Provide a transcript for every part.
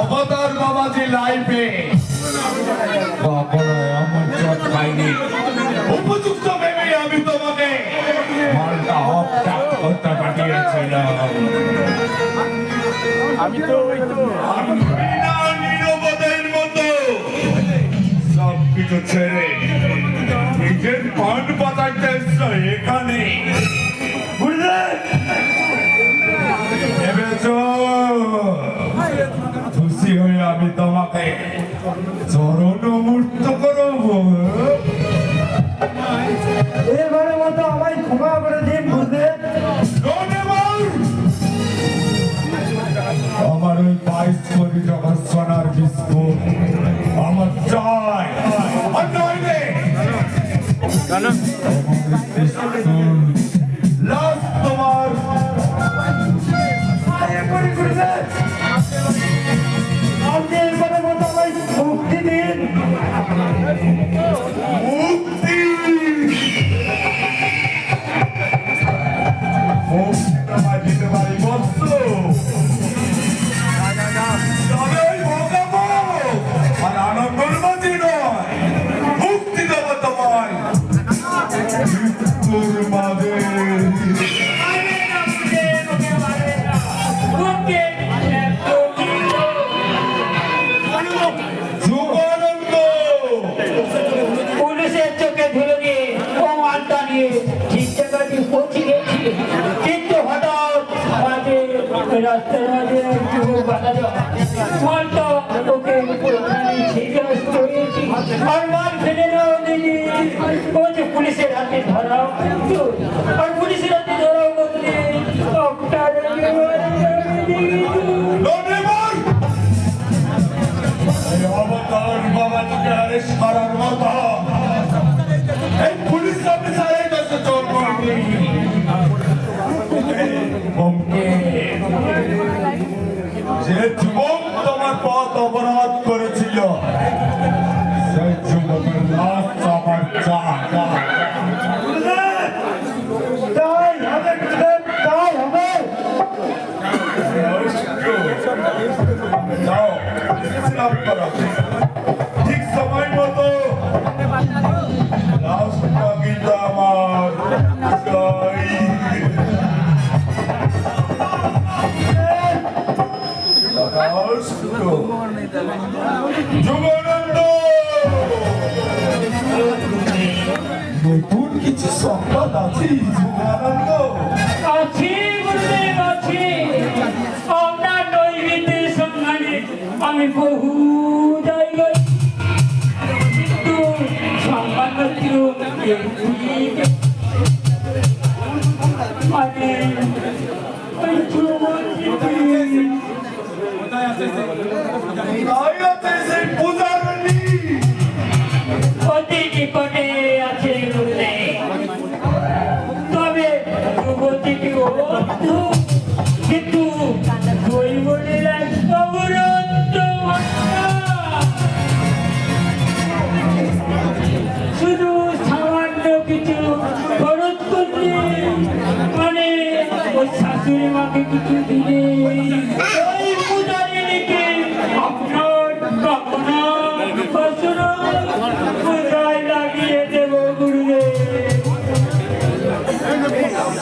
অবতার বাবাজি লাইফে কখনো এমন চট খাইনি। উপযুক্ত ভেবে আমি তোমাকে। মালটা পাঠিয়েছিলাম। আমি তো ওই তো। আমি বিনা মতো। সব কিছু ছেড়ে নিজের পান পাতাইতে এসছো এখানে। চরণ মুক্ত করব এবারে মতো আমায় ক্ষমা করে দিন আমার ওই বাইশ কোটি টাকার সোনার বিস্কুট আমার চাই। আর お。রাস্তার মাঝে বাধা দেওয়া মালটা হয়েছি আর মাল ফেলে নাও দিদি ও পুলিশের হাতে ধরাও আর পুলিশের হাতে ধরাও বলতে ডক্টর বিশ্রাম করো। ঠিক সময় মতো। কিছু সংবাদ আছে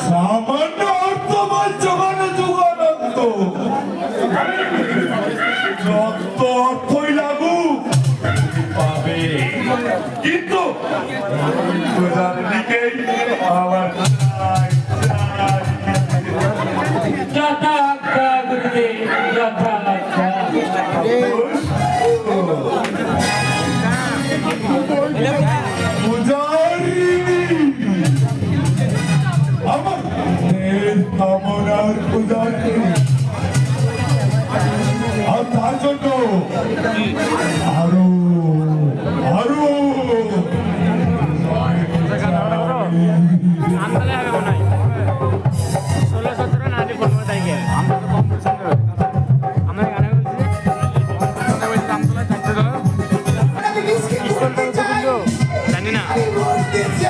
সামান্য অর্থ বলছো মানে যুগানন্দ যথা আজ্ঞা গুরুদেব যথা আজ্ঞা পূজারিণী আমার কামনার পূজারিণী আর তার জন্য আরও আরও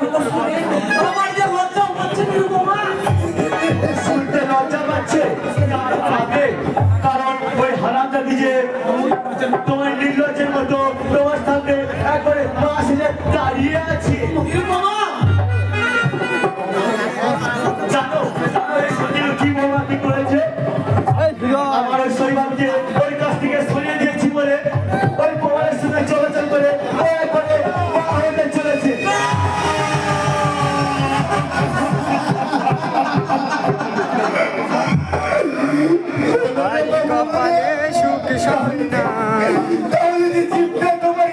Thank you. সুখ সন্তান তোমার